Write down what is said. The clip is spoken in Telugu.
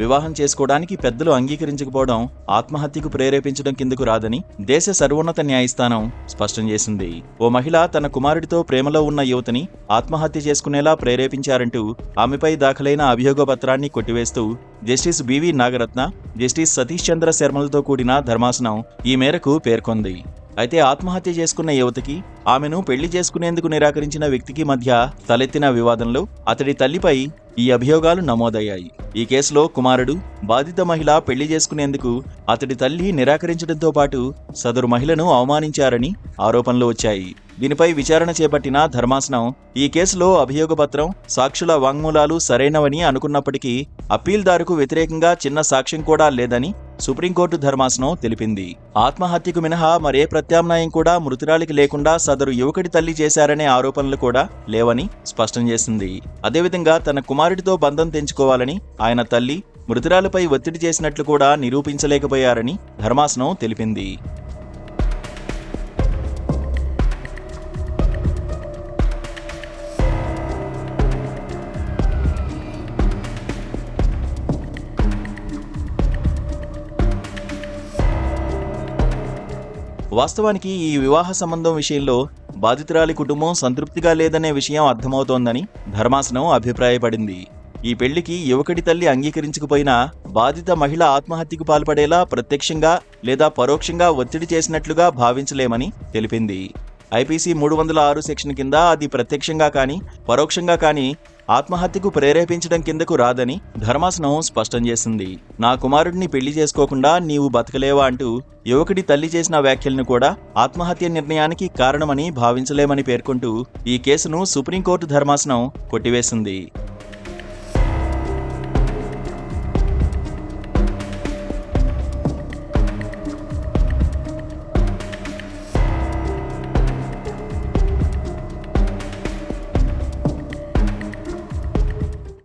వివాహం చేసుకోవడానికి పెద్దలు అంగీకరించకపోవడం ఆత్మహత్యకు ప్రేరేపించడం కిందకు రాదని దేశ సర్వోన్నత న్యాయస్థానం స్పష్టం చేసింది. ఓ మహిళ తన కుమారుడితో ప్రేమలో ఉన్న యువతిని ఆత్మహత్య చేసుకునేలా ప్రేరేపించారంటూ ఆమెపై దాఖలైన అభియోగ పత్రాన్ని కొట్టివేస్తూ justice B V Nagarathna justice Satish Chandra శర్మలతో కూడిన ధర్మాసనం ఈ మేరకు పేర్కొంది. అయితే ఆత్మహత్య చేసుకున్న యువతికి ఆమెను పెళ్ళి చేసుకునేందుకు నిరాకరించిన వ్యక్తికి మధ్య తలెత్తిన వివాదంలో అతడి తల్లిపై ఈ అభియోగాలు నమోదయ్యాయి. ఈ కేసులో కుమారుడు బాధిత మహిళ పెళ్ళి చేసుకునేందుకు అతడి తల్లి నిరాకరించడంతో పాటు సదరు మహిళను అవమానించారని ఆరోపణలు వచ్చాయి. దీనిపై విచారణ చేపట్టిన ధర్మాసనం ఈ కేసులో అభియోగపత్రం సాక్షుల వాంగ్మూలాలు సరైనవని అనుకున్నప్పటికీ అప్పీల్దారుకు వ్యతిరేకంగా చిన్న సాక్ష్యం కూడా లేదని సుప్రీంకోర్టు ధర్మాసనం తెలిపింది. ఆత్మహత్యకు మినహా మరే ప్రత్యామ్నాయం కూడా మృతురాలికి లేకుండా సదరు యువకుడి తల్లి చేశారనే ఆరోపణలు కూడా లేవని స్పష్టం చేసింది. అదేవిధంగా తన కుమారుడితో బంధం తెంచుకోవాలని ఆయన తల్లి మృతురాలపై ఒత్తిడి చేసినట్లు కూడా నిరూపించలేకపోయారని ధర్మాసనం తెలిపింది. వాస్తవానికి ఈ వివాహ సంబంధం విషయంలో బాధితురాలి కుటుంబం సంతృప్తిగా లేదనే విషయం అర్థమవుతోందని ధర్మాసనం అభిప్రాయపడింది. ఈ పెళ్ళికి యువకుడి తల్లి అంగీకరించకపోయినా బాధిత మహిళ ఆత్మహత్యకు పాల్పడేలా ప్రత్యక్షంగా లేదా పరోక్షంగా ఒత్తిడి చేసినట్లుగా భావించలేమని తెలిపింది. ఐపీసీ మూడు వందల ఆరు సెక్షన్ కింద అది ప్రత్యక్షంగా కానీ పరోక్షంగా కానీ ఆత్మహత్యకు ప్రేరేపించడం కిందకు రాదని ధర్మాసనం స్పష్టం చేసింది. నా కుమారుడిని పెళ్ళి చేసుకోకుండా నీవు బతకలేవా అంటూ యువకుడి తల్లి చేసిన వ్యాఖ్యలను కూడా ఆత్మహత్య నిర్ణయానికి కారణమని భావించలేమని పేర్కొంటూ ఈ కేసును సుప్రీంకోర్టు ధర్మాసనం కొట్టివేసింది.